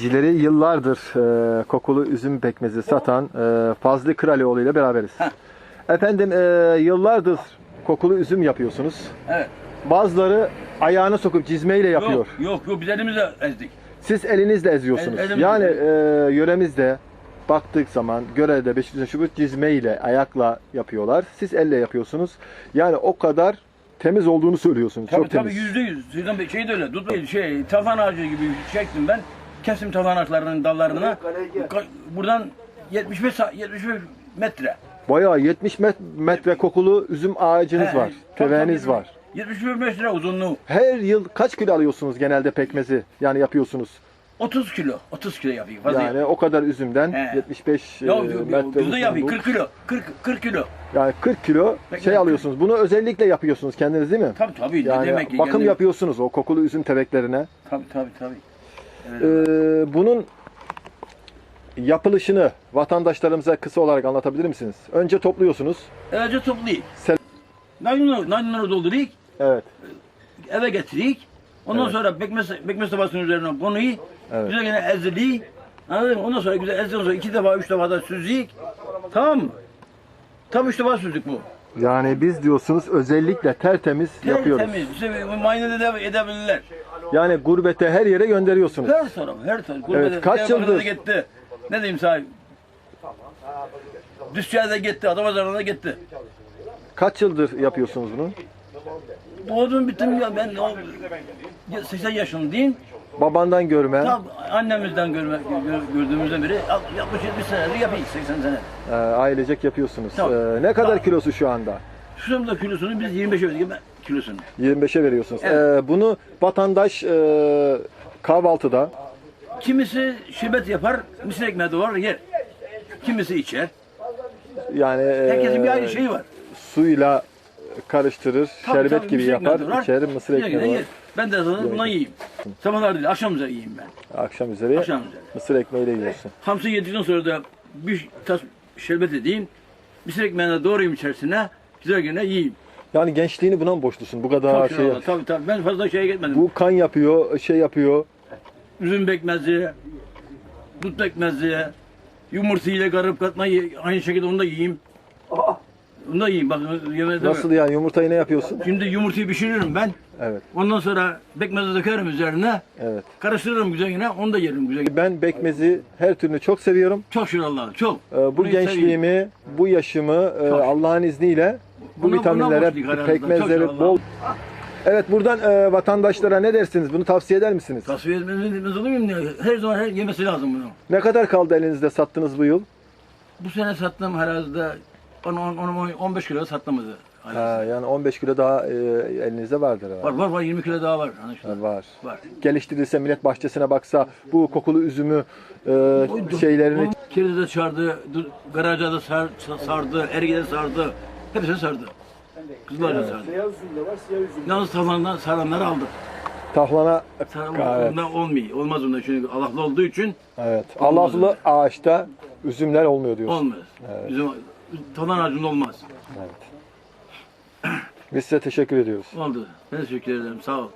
Cileri yıllardır e, kokulu üzüm pekmezi satan e, Fazlı Kralioğlu ile beraberiz. Heh. Efendim e, yıllardır kokulu üzüm yapıyorsunuz. Evet. Bazıları ayağına sokup cizmeyle yapıyor. Yok yok yok biz elimizle ezdik. Siz elinizle eziyorsunuz. El- elimizle. yani e, yöremizde baktık zaman Göre'de Beşiktaş'ta şu cizmeyle ayakla yapıyorlar. Siz elle yapıyorsunuz. Yani o kadar temiz olduğunu söylüyorsunuz. Tabii Çok tabii temiz. yüzde yüz. Sizden bir şey de öyle. Dut şey tafan ağacı gibi çektim ben. Kestim tafan ağaçlarının dallarına. Ka- Buradan 75 sa- 75 metre. Bayağı 70 met- metre kokulu üzüm ağacınız He, var. tabii, var. 75 metre uzunluğu. Her yıl kaç kilo alıyorsunuz genelde pekmezi? Yani yapıyorsunuz. 30 kilo. 30 kilo yapayım. Fazla Yani o kadar üzümden He. 75 e, Yok yok metre. Düzde yapayım. uzunluk. 40 kilo. 40 40 kilo. Yani 40 kilo Peki, şey alıyorsunuz. Bunu özellikle yapıyorsunuz kendiniz değil mi? Tabii tabii. ne Yani demek ki? bakım kendi- yapıyorsunuz o kokulu üzüm tebeklerine. Tabii tabii tabii. Ee, bunun yapılışını vatandaşlarımıza kısa olarak anlatabilir misiniz? Önce topluyorsunuz. Önce toplayık. Sel- Naylonları, naylonları doldurayım. Evet. eve getireyik. Ondan Evet. sonra bekmez, bekmez tabasının üzerine konuyu. Evet. Güzel gene ezileyik. Anladın mı? Ondan sonra güzel ezdikten sonra iki defa, üç defa da süzeyik. Tamam mı? Tam üç defa süzdük bu. Yani biz diyorsunuz özellikle tertemiz yapıyoruz. Temiz. İşte muayene de edebilirler. Yani gurbete her yere gönderiyorsunuz. Her taraf, her taraf. Evet, kaç yıldır? gitti. Ne diyeyim? Düzçe'ye de gitti, Adapazarı'na da gitti. Kaç yıldır yapıyorsunuz bunu? Doğdum bittim ya ben o 80 yaşındayım. Babandan görme. Tam annemizden görme, gör- gördüğümüzden beri 60-70 senedir yapayım 80 sene. Ee, ailecek yapıyorsunuz. Ee, ne kadar kilosu şu anda? Şu anda kilosunu biz 25'e verdik kilosunu. 25'e veriyorsunuz. Evet. Ee, bunu vatandaş e, kahvaltıda Kimisi şerbet yapar, misir ekmeği doğrar yer. Kimisi içer. yani e, Herkesin bir ayrı şeyi var. suyla karıştırır, Tabii, şerbet tabii, gibi misir ekmeği yapar, doğrar, içer, mısır ekmeği yer. var. Ben de zaten bundan yiyeyim. Sabahlar değil, akşam üzeri yiyeyim ben. Akşam üzeri Akşam üzeri. mısır ekmeğiyle yiyorsun. Hamsi yedikten sonra da bir tas şerbet edeyim. Misir ekmeğini doğrayayım içerisine. Güzel güne yiyeyim. Yani gençliğini buna mı borçlusun? Bu kadar Çok şey. şey tabii tabii. Ben fazla şeye gitmedim. Bu kan yapıyor, şey yapıyor. Üzüm pekmezi, dut pekmezi, yumurtayla karıp katmayı aynı şekilde onu da yiyeyim. Onu da yiyeyim. Bak Nasıl yani yumurtayı ne yapıyorsun? Şimdi yumurtayı pişiririm ben. Evet, Ondan sonra pekmezi dökerim üzerine. evet. Karıştırırım güzel yine. Onu da yerim güzel. Ben bekmezi her türlü çok seviyorum. Çok şükür Allah'a. Çok. Ee, bu Bunu seveyim. gençliğimi, bu yaşımı e, Çok. Allah'ın izniyle bu Buna- buna vitaminlere, herhalde. pekmezleri bol. Evet buradan e, vatandaşlara ne dersiniz? Bunu tavsiye eder misiniz? Tasfiye etmez olur muyum diye. Her zaman her yemesi lazım bunu. Ne kadar kaldı elinizde sattınız bu yıl? Bu sene sattığım herhalde 10, 10, 10, 15 kilo sattığımızı. Ha, yani 15 kilo daha e, elinizde vardır herhalde. Var var var 20 kilo daha var. Ha, var. Var. Geliştirilse millet bahçesine baksa bu kokulu üzümü e, şeylerini Kiride sardı, du- Garaja da sar, sardı, Ergi'de sardı. Hepsini sardı. Kızlarca sardı. Yalnız tavandan saranları aldık. tahlana Saran evet, ondan olmuyor. Olmaz ondan çünkü Allah'lı olduğu için evet. Allah'lı ağaçta üzümler olmuyor diyorsun. olmaz. Bizim tavan ağacında olmaz. Biz size teşekkür ediyoruz. Oldu. Ben teşekkür ederim. Sağ ol.